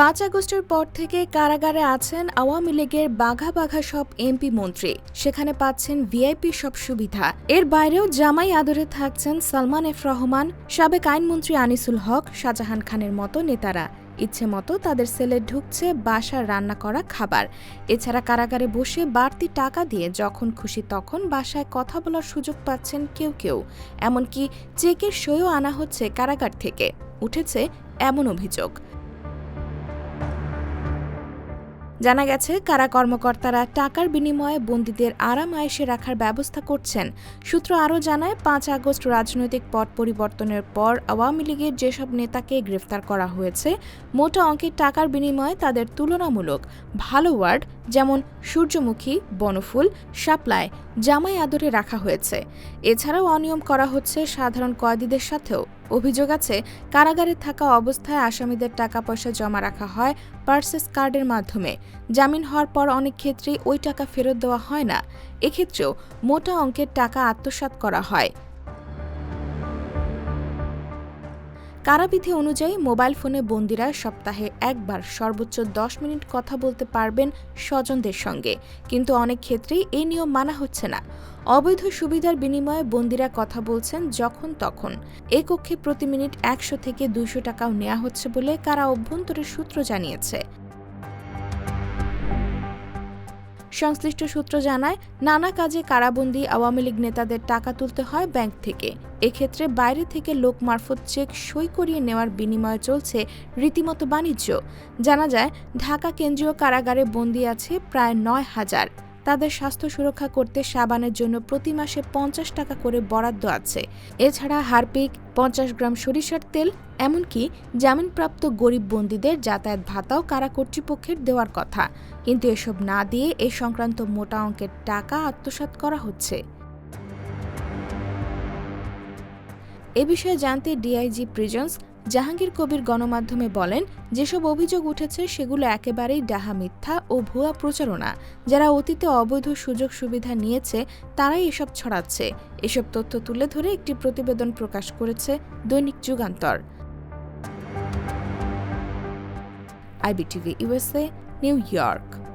পাঁচ আগস্টের পর থেকে কারাগারে আছেন আওয়ামী লীগের বাঘা বাঘা সব এমপি মন্ত্রী। সেখানে পাচ্ছেন ভিআইপি সব সুবিধা। এর বাইরেও জামাই আদরে থাকছেন সালমান এফ রহমান, সাবেক আইনমন্ত্রী আনিসুল হক, শাহজাহান খানের মতো নেতারা। ইচ্ছে মতো তাদের সেলে ঢুকছে বাসার রান্না করা খাবার। এছাড়া কারাগারে বসে বাড়তি টাকা দিয়ে যখন খুশি তখন বাসায় কথা বলার সুযোগ পাচ্ছেন কেউ কেউ। এমনকি চেকের সইও আনা হচ্ছে কারাগার থেকে। উঠেছে এমন অভিযোগ। জানা গেছে, কারা কর্মকর্তারা টাকার বিনিময়ে বন্দীদের আরাম আয়েসে রাখার ব্যবস্থা করছেন। সূত্র আরও জানায়, পাঁচ আগস্ট রাজনৈতিক পট পরিবর্তনের পর আওয়ামী লীগের যেসব নেতাকে গ্রেফতার করা হয়েছে, মোটা অঙ্কের টাকার বিনিময়ে তাদের তুলনামূলক ভালো ওয়ার্ড যেমন সূর্যমুখী, বনফুল সাপ্লায় জামাই আদরে রাখা হয়েছে। এছাড়াও অনিয়ম করা হচ্ছে সাধারণ কয়েদিদের সাথেও। অভিযোগ আছে, কারাগারে থাকা অবস্থায় আসামিদের টাকা পয়সা জমা রাখা হয় পার্সেস কার্ডের মাধ্যমে। জামিন হওয়ার পর অনেক ক্ষেত্রেই ওই টাকা ফেরত দেওয়া হয় না। এক্ষেত্রেও মোটা অঙ্কের টাকা আত্মসাৎ করা হয়। কারাবিধি অনুযায়ী মোবাইল ফোনে বন্দিরা সপ্তাহে একবার সর্বোচ্চ দশ মিনিট কথা বলতে পারবেন স্বজনদের সঙ্গে। কিন্তু অনেক ক্ষেত্রেই এই নিয়ম মানা হচ্ছে না। অবৈধ সুবিধার বিনিময়ে বন্দিরা কথা বলছেন যখন তখন। এ কক্ষে প্রতি মিনিট একশো থেকে দুইশো টাকাও নেওয়া হচ্ছে বলে কারা অভ্যন্তরের সূত্র জানিয়েছে। সংশ্লিষ্ট সূত্র জানায়, নানা কাজে কারাবন্দি আওয়ামী লীগ নেতাদের টাকা তুলতে হয় ব্যাংক থেকে। এক্ষেত্রে বাইরে থেকে লোক মারফত চেক সই করিয়ে নেওয়ার বিনিময়ে চলছে রীতিমতো বাণিজ্য। জানা যায়, ঢাকা কেন্দ্রীয় কারাগারে বন্দী আছে প্রায় নয় হাজার। তাদের স্বাস্থ্য সুরক্ষা করতে সাবানের জন্য প্রতি মাসে পঞ্চাশ টাকা করে বরাদ্দ আছে। এছাড়া হারপিক, পঞ্চাশ গ্রাম সরিষার তেল, এমনকি জামিনপ্রাপ্ত গরিব বন্দীদের যাতায়াত ভাতাও কারা কর্তৃপক্ষের দেওয়ার কথা। কিন্তু এসব না দিয়ে এ সংক্রান্ত মোটা অঙ্কের টাকা আত্মসাৎ করা হচ্ছে। এ বিষয়ে জানতে ডিআইজি প্রিজন্স জাহাঙ্গীর কবির গণমাধ্যমে বলেন, যেসব অভিযোগ উঠেছে সেগুলো একেবারেই ডাহা মিথ্যা ও ভুয়া প্রচারণা। যারা অতীতে অবৈধ সুযোগ সুবিধা নিয়েছে, তারাই এসব ছড়াচ্ছে। এসব তথ্য তুলে ধরে একটি প্রতিবেদন প্রকাশ করেছে দৈনিক Jugantor. IBTV USA New York.